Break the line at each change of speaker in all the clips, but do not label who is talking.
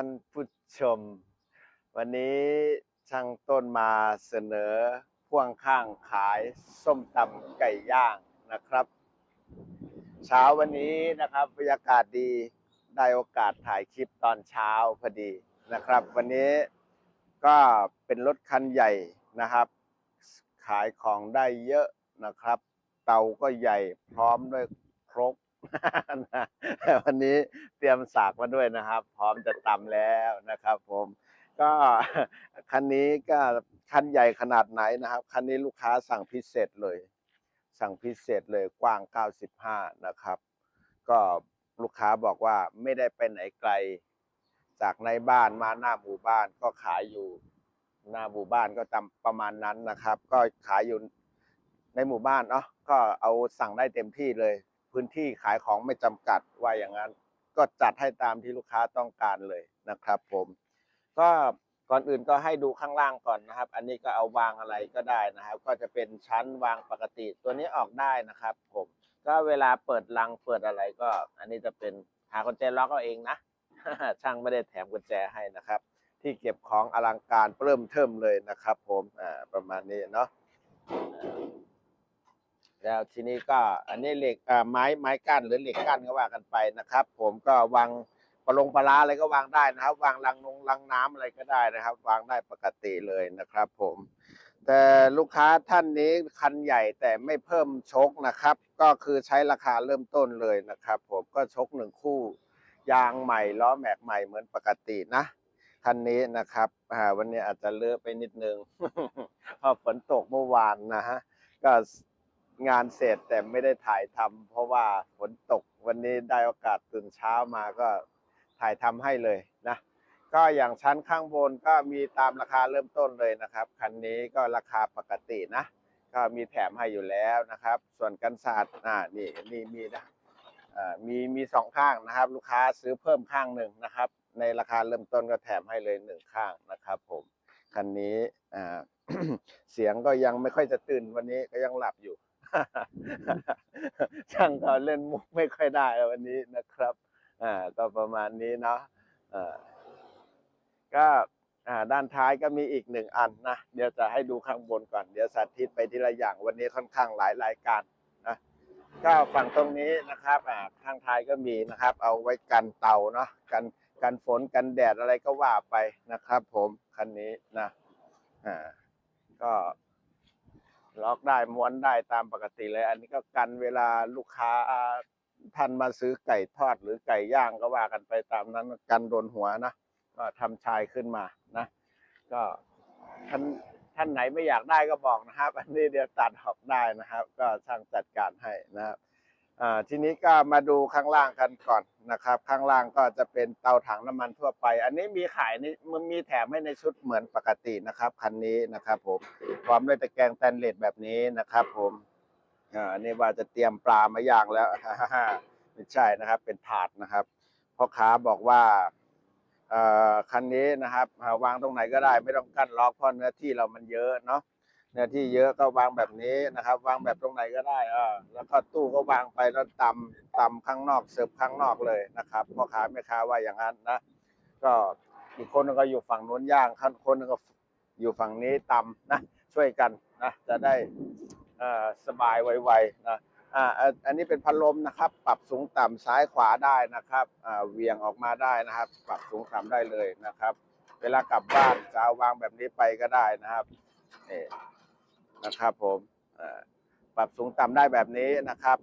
านผู้ชม วันนี้ช่างต้นมาเสนอพ่วงข้างขายส้มตำไก่ย่างนะครับ เช้าวันนี้นะครับบรรยากาศดีได้โอกาสถ่ายคลิปตอนเช้าพอดีนะครับ วันนี้ก็เป็นรถคันใหญ่นะครับ ขายของได้เยอะนะครับ เตาก็ใหญ่พร้อมด้วยครก วันนี้เตรียมสากมาด้วยนะครับ พร้อมจะตำแล้วนะครับ ผม ก็คันนี้ก็คันใหญ่ขนาดไหนนะครับคันนี้ลูกค้าสั่งพิเศษเลย สั่งพิเศษเลยกว้าง 95 นะครับ ก็ลูกค้าบอกว่าไม่ได้ไปไหนไกล จากในบ้านมาหน้าหมู่บ้านก็ขายอยู่หน้าหมู่บ้านก็ตามประมาณนั้นนะครับ ก็ขายอยู่ในหมู่บ้านเนาะก็เอาสั่งได้เต็มที่เลย พื้นที่ขายของไม่จำกัดว่าอย่างนั้น ก็จัดให้ตามที่ลูกค้าต้องการเลยนะครับ ผม ก็ก่อนอื่นก็ให้ดูข้างล่างก่อนนะครับ อันนี้ก็เอาวางอะไรก็ได้นะครับ ก็จะเป็นชั้นวางปกติ ตัวนี้ออกได้นะครับ ผม ก็เวลาเปิดลังเปิดอะไรก็ อันนี้จะเป็นหากุญแจล็อกเอาเองนะช่างไม่ได้แถมกุญแจให้นะครับ ที่เก็บของอลังการเริ่มเทิมเลยนะครับ ผมอ่าประมาณนี้เนาะ แล้วทีนี้ก็อันนี้เหล็กไม้ไม้กั้นหรือเหล็กกั้นก็ว่ากันไปนะครับ ผมก็วางปลงปลาร้าอะไรก็วางได้นะครับ วางลังนงลังน้ำอะไรก็ได้นะครับ วางได้ปกติเลยนะครับ ผม แต่ลูกค้าท่านนี้คันใหญ่แต่ไม่เพิ่มชกนะครับ ก็คือใช้ราคาเริ่มต้นเลยนะครับ ผมก็ชกหนึ่งคู่ ยางใหม่ล้อแม็กใหม่เหมือนปกตินะคันนี้นะครับวันนี้อาจจะเลอะไปนิดนึงเพราะฝนตกเมื่อวานนะฮะก็ งานเสร็จแต่ไม่ได้ถ่ายทำเพราะว่าฝนตกวันนี้ได้โอกาสตื่นเช้ามาก็ถ่ายทำให้เลยนะ ก็อย่างชั้นข้างบนก็มีตามราคาเริ่มต้นเลยนะครับ คันนี้ก็ราคาปกตินะ ก็มีแถมให้อยู่แล้วนะครับ ส่วนกันศาสตร์อ่านี่นี่มีนะมีมีสองข้างนะครับ ลูกค้าซื้อเพิ่มข้างหนึ่งนะครับ ในราคาเริ่มต้นก็แถมให้เลยหนึ่งข้างนะครับ ผมคันนี้เสียงก็ยังไม่ค่อยจะตื่นวันนี้ก็ยังหลับอยู่ ช่างเขาเล่นมุกไม่ค่อยได้วันนี้นะครับอ่าก็ประมาณนี้เนาะอ่าก็อ่าด้านท้ายก็มีอีกหนึ่งอันนะเดี๋ยวจะให้ดูข้างบนก่อน เดี๋ยวสาธิตไปทีละอย่างวันนี้ค่อนข้างหลายรายการนะก็ฝั่งตรงนี้นะครับอ่าข้างท้ายก็มีนะครับ เอาไว้กันเตาเนาะกันกันฝนกันแดดอะไรก็ว่าไปนะครับ ผมคันนี้นะอ่าก็ ล็อกได้ม้วนได้ตามปกติเลย อันนี้ก็กันเวลาลูกค้าท่านมาซื้อไก่ทอดหรือไก่ย่างก็ว่ากันไปตามนั้นกันโดนหัวนะก็ทำชายขึ้นมานะ ก็ท่านท่านไหนไม่อยากได้ก็บอกนะครับ อันนี้เดี๋ยวตัดออกได้นะครับ ก็ช่างจัดการให้นะครับ ทีนี้ก็มาดูข้างล่างกันก่อนนะครับ ข้างล่างก็จะเป็นเตาถังน้ำมันทั่วไป อันนี้มีขายนี่มันมีแถมให้ในชุดเหมือนปกตินะครับคันนี้นะครับ ผมพร้อมด้วยตะแกรงแตนเลสแบบนี้นะครับ ผมอันนี้ว่าจะเตรียมปลามาย่างแล้วไม่ใช่นะครับ เป็นถาดนะครับพ่อค้าบอกว่าคันนี้นะครับวางตรงไหนก็ได้ไม่ต้องกั้นล็อกเพราะเนื้อที่เรามันเยอะเนาะ เนื้อที่เยอะก็วางแบบนี้นะครับ วางแบบตรงไหนก็ได้เออแล้วก็ตู้ก็วางไปแล้วตำตำข้างนอกเสิร์ฟข้างนอกเลยนะครับพ่อค้าแม่ค้าว่าอย่างนั้นนะ ก็อีกคนนึงก็อยู่ฝั่งนู้นย่างคนนึงก็อยู่ฝั่งนี้ตำนะช่วยกันนะจะได้เอ่อสบายไวๆนะอ่าอันอันนี้เป็นพัดลมนะครับ ปรับสูงต่ำซ้ายขวาได้นะครับอ่าเวียงออกมาได้นะครับ ปรับสูงต่ำได้เลยนะครับ เวลากลับบ้านจะเอาวางแบบนี้ไปก็ได้นะครับนี่ นะครับผมปรับสูงต่ำได้แบบนี้นะครับ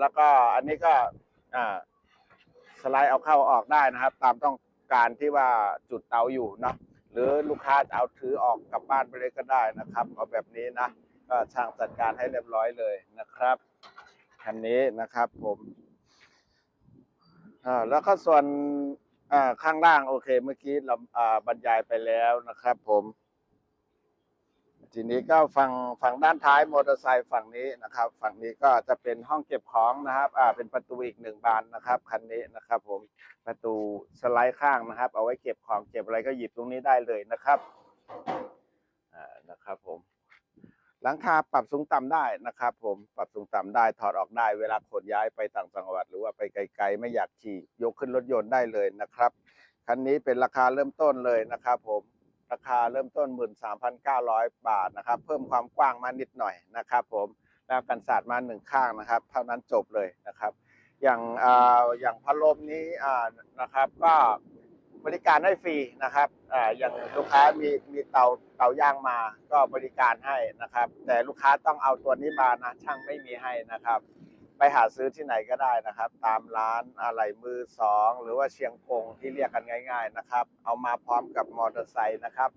แล้วก็อันนี้ก็สไลด์เอาเข้าออกได้นะครับ ตามต้องการที่ว่าจุดเตาอยู่เนาะหรือลูกค้าจะเอาถือออกกลับบ้านไปเลยก็ได้นะครับ เอาแบบนี้นะก็ช่างจัดการให้เรียบร้อยเลยนะครับคันนี้นะครับผมแล้วก็ส่วนข้างล่างโอเค เมื่อกี้เราบรรยายไปแล้วนะครับผม ทีนี้ก็ฝั่งฝั่งด้านท้ายมอเตอร์ไซค์ฝั่งนี้นะครับ ฝั่งนี้ก็จะเป็นห้องเก็บของนะครับ อ่า เป็นประตูอีกหนึ่งบานนะครับคันนี้นะครับ ผมประตูสไลด์ข้างนะครับ เอาไว้เก็บของเก็บอะไรก็หยิบตรงนี้ได้เลยนะครับอ่านะครับผมหลังคาปรับสูงต่ำได้นะครับ ผมปรับสูงต่ำได้ถอดออกได้เวลาขนย้ายไปต่างจังหวัด หรือว่าไปไกล ๆ ไม่อยากขี่ยกขึ้นรถยนต์ได้เลยนะครับคันนี้เป็นราคาเริ่มต้นเลยนะครับ ผม ราคาเริ่มต้น 13,900 บาทนะครับ เพิ่มความกว้างมานิดหน่อยนะครับ ผมแล้วกันศาสตร์มาหนึ่งข้างนะครับ เท่านั้นจบเลยนะครับ อย่างอ่าอย่างพัดลมนี้อ่านะครับก็บริการให้ฟรีนะครับอ่าอย่างลูกค้ามีมีเตาเตาย่างมาก็บริการให้นะครับ แต่ลูกค้าต้องเอาตัวนี้มานะช่างไม่มีให้นะครับ ไปหาซื้อที่ไหนก็ได้นะครับ ตามร้านอะไรมือสอง หรือว่าเชียงกงที่เรียกกันง่าย ๆนะครับ เอามาพร้อมกับมอเตอร์ไซค์นะครับ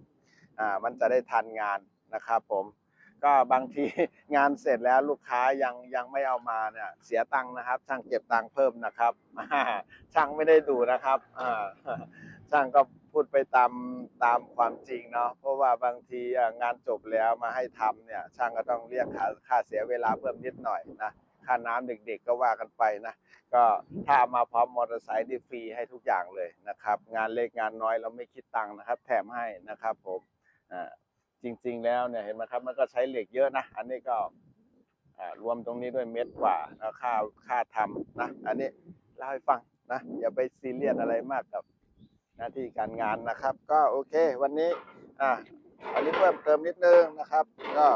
อ่ามันจะได้ทันงานนะครับผมก็บางทีงานเสร็จแล้วลูกค้ายังยังไม่เอามาเนี่ยเสียตังค์นะครับ ช่างเก็บตังค์เพิ่มนะครับช่างไม่ได้ดูนะครับอ่าช่างก็พูดไปตามตามความจริงเนาะเพราะว่าบางทีงานจบแล้วมาให้ทำเนี่ยช่างก็ต้องเรียกค่าค่าเสียเวลาเพิ่มนิดหน่อยนะ ค่าน้ำเด็กๆก็ว่ากันไปนะ ก็ถ้าเอามาพร้อมมอเตอร์ไซค์นี่ฟรีให้ทุกอย่างเลยนะครับ งานเล็กงานน้อยเราไม่คิดตังค์นะครับ แถมให้นะครับผมอ่าจริง ๆ แล้วเนี่ยเห็นไหมครับมันก็ใช้เหล็กเยอะนะ อันนี้ก็อ่ารวมตรงนี้ด้วยเม็ดกว่าแล้วค่าค่าทำนะ อันนี้เล่าให้ฟังนะอย่าไปซีเรียสอะไรมากกับหน้าที่การงานนะครับ ก็โอเค วันนี้อ่าอันนี้เพิ่มเติมนิดนึงนะครับ ก็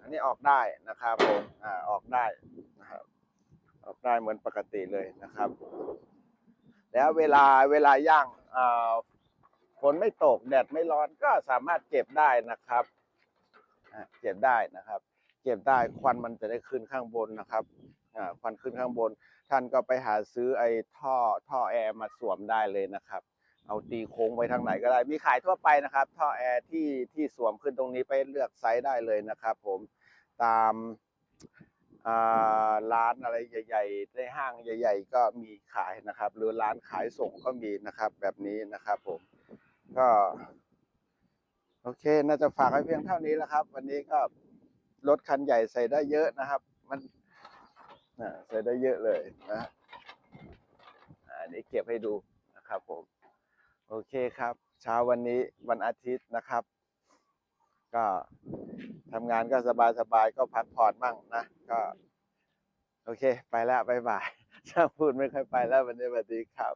อันนี้ออกได้นะครับผมอ่าออกได้นะครับ ออกได้เหมือนปกติเลยนะครับ แล้วเวลาเวลาย่างอ่าฝนไม่ตกแดดไม่ร้อนก็สามารถเก็บได้นะครับเก็บได้นะครับ เก็บได้ควันมันจะได้ขึ้นข้างบนนะครับอ่าควันขึ้นข้างบน ท่านก็ไปหาซื้อไอ้ท่อท่อแอร์มาสวมได้เลยนะครับ เอาตีโค้งไปทางไหนก็ได้ มีขายทั่วไปนะครับ ท่อแอร์ที่ที่สวมขึ้นตรงนี้ไปเลือกไซส์ได้เลยนะครับ ผมตาม ร้านอะไรใหญ่ๆในห้างใหญ่ ๆ ก็มีขายนะครับ หรือร้านขายส่งก็มีนะครับ แบบนี้นะครับผมก็ โอเค น่าจะฝากไว้เพียงเท่านี้แล้วครับ วันนี้ก็รถคันใหญ่ใส่ได้เยอะนะครับ มันใส่ได้เยอะเลยนะอันนี้เก็บให้ดูนะครับผม โอเคครับ เช้าวันนี้วันอาทิตย์นะครับ ก็ทำงานก็สบายๆก็พักผ่อนบ้างนะก็ โอเค ไปแล้วบายบายช่างพูดไม่ค่อยไปแล้ววันนี้สวัสดีครับ